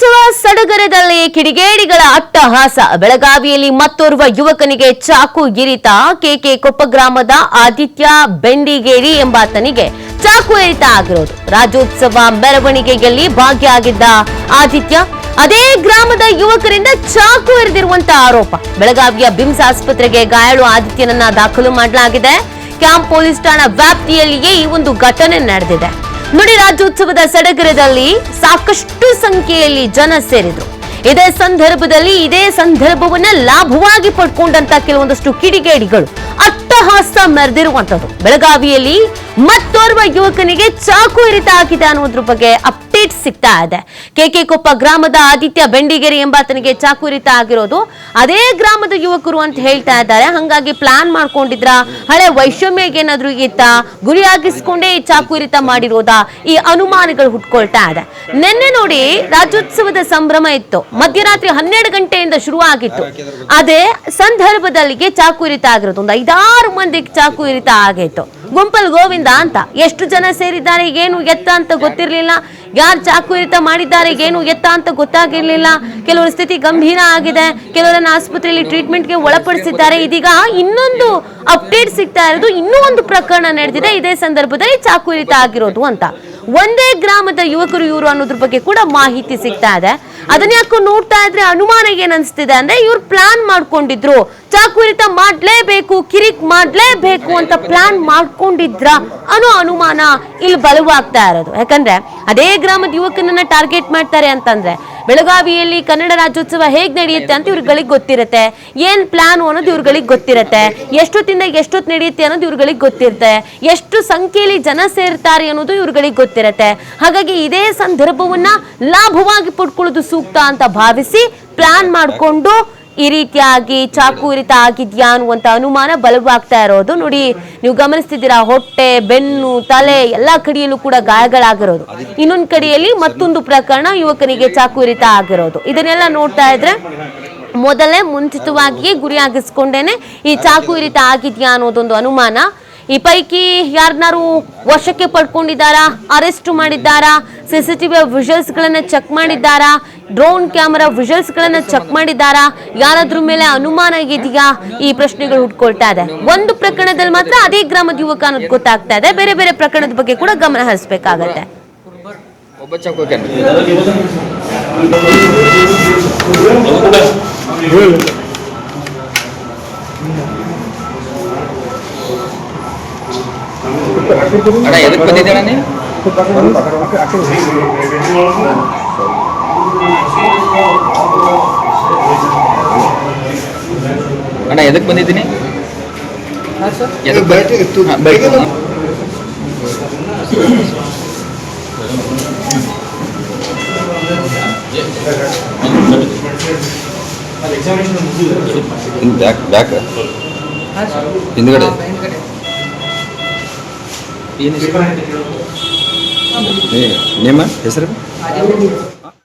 ರಾಜ್ಯೋತ್ಸವ ಸಡಗರದಲ್ಲಿ ಕಿಡಿಗೇಡಿಗಳ ಅಟ್ಟಹಾಸ. ಬೆಳಗಾವಿಯಲ್ಲಿ ಮತ್ತೋರ್ವ ಯುವಕನಿಗೆ ಚಾಕು ಇರಿತ ಕೆಕೆ ಕೊಪ್ಪ ಗ್ರಾಮದ ಆದಿತ್ಯ ಬೆಂಡಿಗೇರಿ ಎಂಬಾತನಿಗೆ ಚಾಕು ಇರಿತ ಆಗಿರೋದು. ರಾಜ್ಯೋತ್ಸವ ಮೆರವಣಿಗೆಯಲ್ಲಿ ಭಾಗಿಯಾಗಿದ್ದ ಆದಿತ್ಯ ಅದೇ ಗ್ರಾಮದ ಯುವಕರಿಂದ ಚಾಕು ಇರಿದಿರುವಂತ ಆರೋಪ. ಬೆಳಗಾವಿಯ ಬಿಮ್ಸ್ ಆಸ್ಪತ್ರೆಗೆ ಗಾಯಾಳು ಆದಿತ್ಯನನ್ನ ದಾಖಲು ಮಾಡಲಾಗಿದೆ. ಕ್ಯಾಂಪ್ ಪೊಲೀಸ್ ಠಾಣಾ ವ್ಯಾಪ್ತಿಯಲ್ಲಿಯೇ ಈ ಒಂದು ಘಟನೆ ನಡೆದಿದೆ. ನುಡಿ ರಾಜ್ಯೋತ್ಸವದ ಸಡಗರದಲ್ಲಿ ಸಾಕಷ್ಟು ಸಂಖ್ಯೆಯಲ್ಲಿ ಜನ ಸೇರಿದ್ರು. ಇದೇ ಸಂದರ್ಭದಲ್ಲಿ ಇದೇ ಸಂದರ್ಭವನ್ನ ಲಾಭವಾಗಿ ಪಡ್ಕೊಂಡಂತ ಕೆಲವೊಂದಷ್ಟು ಕಿಡಿಗೇಡಿಗಳು ಅಟ್ಟಹಾಸ ಮೆರೆದಿರುವಂತದ್ದು. ಬೆಳಗಾವಿಯಲ್ಲಿ ಮತ್ತೋರ್ವ ಯುವಕನಿಗೆ ಚಾಕು ಇರಿತ ಹಾಕಿದೆ ಅನ್ನೋದ್ರ ಬಗ್ಗೆ ಅಪ್ಡೇಟ್ ಸಿಗ್ತಾ ಇದೆ. ಕೆಕೆ ಕೊಪ್ಪ ಗ್ರಾಮದ ಆದಿತ್ಯ ಬೆಂಡಿಗೆರೆ ಎಂಬಾತನಿಗೆ ಚಾಕು ಇರಿತ ಆಗಿರೋದು ಅದೇ ಗ್ರಾಮದ ಯುವಕರು ಅಂತ ಹೇಳ್ತಾ ಇದ್ದಾರೆ. ಹಂಗಾಗಿ ಪ್ಲಾನ್ ಮಾಡ್ಕೊಂಡಿದ್ರ? ಹಳೆ ವೈಷಮ್ಯಗೇನಾದ್ರೂ ಇತ್ತ? ಗುರಿಯಾಗಿಸ್ಕೊಂಡೇ ಈ ಚಾಕುರಿತ ಮಾಡಿರೋದಾ? ಈ ಅನುಮಾನಗಳು ಹುಟ್ಕೊಳ್ತಾ ಇದೆ. ನಿನ್ನೆ ನೋಡಿ ರಾಜ್ಯೋತ್ಸವದ ಸಂಭ್ರಮ ಇತ್ತು. ಮಧ್ಯರಾತ್ರಿ ಹನ್ನೆರಡು ಗಂಟೆಯಿಂದ ಶುರು ಆಗಿತ್ತು ಅದೇ ಸಂದರ್ಭದಲ್ಲಿಗೆ ಚಾಕುರಿತ ಆಗಿರೋದು. ಒಂದು ಐದಾರು ಮಂದಿಗೆ ಚಾಕುರಿತ ಆಗಿತ್ತು. ಗುಂಪಲ್ ಗೋವಿಂದ ಅಂತ. ಎಷ್ಟು ಜನ ಸೇರಿದ್ದಾರೆ ಏನು ಎತ್ತ ಅಂತ ಗೊತ್ತಿರಲಿಲ್ಲ. ಯಾರು ಚಾಕು ಇರಿತ ಮಾಡಿದ್ದಾರೆ ಏನು ಎತ್ತ ಅಂತ ಗೊತ್ತಾಗಿರ್ಲಿಲ್ಲ. ಕೆಲವರ ಸ್ಥಿತಿ ಗಂಭೀರ ಆಗಿದೆ. ಕೆಲವರನ್ನ ಆಸ್ಪತ್ರೆಯಲ್ಲಿ ಟ್ರೀಟ್ಮೆಂಟ್ಗೆ ಒಳಪಡಿಸಿದ್ದಾರೆ. ಇದೀಗ ಇನ್ನೊಂದು ಅಪ್ಡೇಟ್ ಸಿಗ್ತಾ ಇರೋದು, ಇನ್ನೂ ಒಂದು ಪ್ರಕರಣ ನಡೆದಿದೆ. ಇದೇ ಸಂದರ್ಭದಲ್ಲಿ ಚಾಕು ಇರಿತ ಆಗಿರೋದು ಅಂತ. ಒಂದೇ ಗ್ರಾಮದ ಯುವಕರು ಇವರು ಅನ್ನೋದ್ರ ಬಗ್ಗೆ ಕೂಡ ಮಾಹಿತಿ ಸಿಗ್ತಾ ಇದೆ. ಅದನ್ನ ಯಾಕೋ ನೋಡ್ತಾ ಇದ್ರೆ ಅನುಮಾನ ಏನ್ ಅನ್ಸ್ತಿದೆ ಅಂದ್ರೆ ಇವ್ರು ಪ್ಲಾನ್ ಮಾಡ್ಕೊಂಡಿದ್ರು. ಚಾಕುರಿತ ಮಾಡ್ಲೇಬೇಕು, ಕಿರಿಕ್ ಮಾಡ್ಲೇಬೇಕು ಅಂತ ಪ್ಲಾನ್ ಮಾಡ್ಕೊಂಡಿದ್ರ ಅನ್ನೋ ಅನುಮಾನ ಇಲ್ಲಿ ಬಲವಾಗ್ತಾ ಇರೋದು. ಯಾಕಂದ್ರೆ ಅದೇ ಗ್ರಾಮದ ಯುವಕನನ್ನ ಟಾರ್ಗೆಟ್ ಮಾಡ್ತಾರೆ ಅಂತಂದ್ರೆ ಬೆಳಗಾವಿಯಲ್ಲಿ ಕನ್ನಡ ರಾಜ್ಯೋತ್ಸವ ಹೇಗ್ ನಡೆಯುತ್ತೆ ಅಂತ ಇವ್ರುಗಳಿಗೆ ಗೊತ್ತಿರುತ್ತೆ. ಏನ್ ಪ್ಲಾನ್ ಅನ್ನೋದು ಇವ್ರುಗಳಿಗೆ ಗೊತ್ತಿರುತ್ತೆ. ಎಷ್ಟೊತ್ತಿಂದ ಎಷ್ಟೊತ್ತು ನಡೆಯುತ್ತೆ ಅನ್ನೋದು ಇವ್ರುಗಳಿಗೆ ಗೊತ್ತಿರುತ್ತೆ. ಎಷ್ಟು ಸಂಖ್ಯೆಯಲ್ಲಿ ಜನ ಸೇರ್ತಾರೆ ಅನ್ನೋದು ಇವ್ರುಗಳಿಗೆ ಗೊತ್ತಿರುತ್ತೆ. ಹಾಗಾಗಿ ಇದೇ ಸಂದರ್ಭವನ್ನ ಲಾಭವಾಗಿ ಪಡ್ಕೊಳ್ಳೋದು ಸೂಕ್ತ ಅಂತ ಭಾವಿಸಿ ಪ್ಲಾನ್ ಮಾಡಿಕೊಂಡು ಈ ರೀತಿಯಾಗಿ ಚಾಕು ಇರಿತ ಆಗಿದ್ಯಾ ಅನ್ನುವಂತ ಅನುಮಾನ ಬಲವಾಗ್ತಾ ಇರೋದು. ನೋಡಿ, ನೀವು ಗಮನಿಸ್ತಿದ್ದೀರಾ, ಹೊಟ್ಟೆ, ಬೆನ್ನು, ತಲೆ ಎಲ್ಲಾ ಕಡೆಯಲ್ಲೂ ಕೂಡ ಗಾಯಗಳಾಗಿರೋದು. ಇನ್ನೊಂದು ಕಡೆಯಲ್ಲಿ ಮತ್ತೊಂದು ಪ್ರಕರಣ ಯುವಕನಿಗೆ ಚಾಕು ಇರಿತ ಆಗಿರೋದು. ಇದನ್ನೆಲ್ಲ ನೋಡ್ತಾ ಇದ್ರೆ ಮೊದಲೇ ಮುಂಚಿತವಾಗಿಯೇ ಗುರಿಯಾಗಿಸ್ಕೊಂಡೇನೆ ಈ ಚಾಕು ಇರಿತ ಆಗಿದ್ಯಾ ಅನ್ನೋದೊಂದು ಅನುಮಾನ. ಈ ಪೈಕಿ ಯಾರನ್ನಾರು ವಶಕ್ಕೆ ಪಡ್ಕೊಂಡಿದ್ದಾರಾ, ಅರೆಸ್ಟ್ ಮಾಡಿದ್ದಾರಾ ಸಿ ಸಿ ಟಿ ವಿ ವಿಜುವಲ್ಸ್ ಗಳನ್ನ ಚೆಕ್ ಮಾಡಿದ್ದಾರಾ ಡ್ರೋನ್ ಕ್ಯಾಮರಾ ವಿಜುವಲ್ಸ್ ಗಳನ್ನ ಚೆಕ್ ಮಾಡಿದ್ದಾರಾ? ಯಾರಾದ್ರೂ ಮೇಲೆ ಅನುಮಾನ ಇದೆಯಾ? ಈ ಪ್ರಶ್ನೆಗಳು ಹುಟ್ಕೊಳ್ತಾ ಇದೆ. ಒಂದು ಪ್ರಕರಣದಲ್ಲಿ ಮಾತ್ರ ಅದೇ ಗ್ರಾಮದ ಯುವಕ ಅನ್ನೋದು ಗೊತ್ತಾಗ್ತಾ ಇದೆ. ಬೇರೆ ಬೇರೆ ಪ್ರಕರಣದ ಬಗ್ಗೆ ಕೂಡ ಗಮನ ಹರಿಸಬೇಕಾಗತ್ತೆ. ಅಣ್ಣ ಅಣ್ಣ ಎದಕ್ಕೆ ಬಂದಿದ್ದೀನಿ? Back back? ಹಿಂದ್ಗಡೆ. ನಿಮ್ಮ ಹೆಸರು?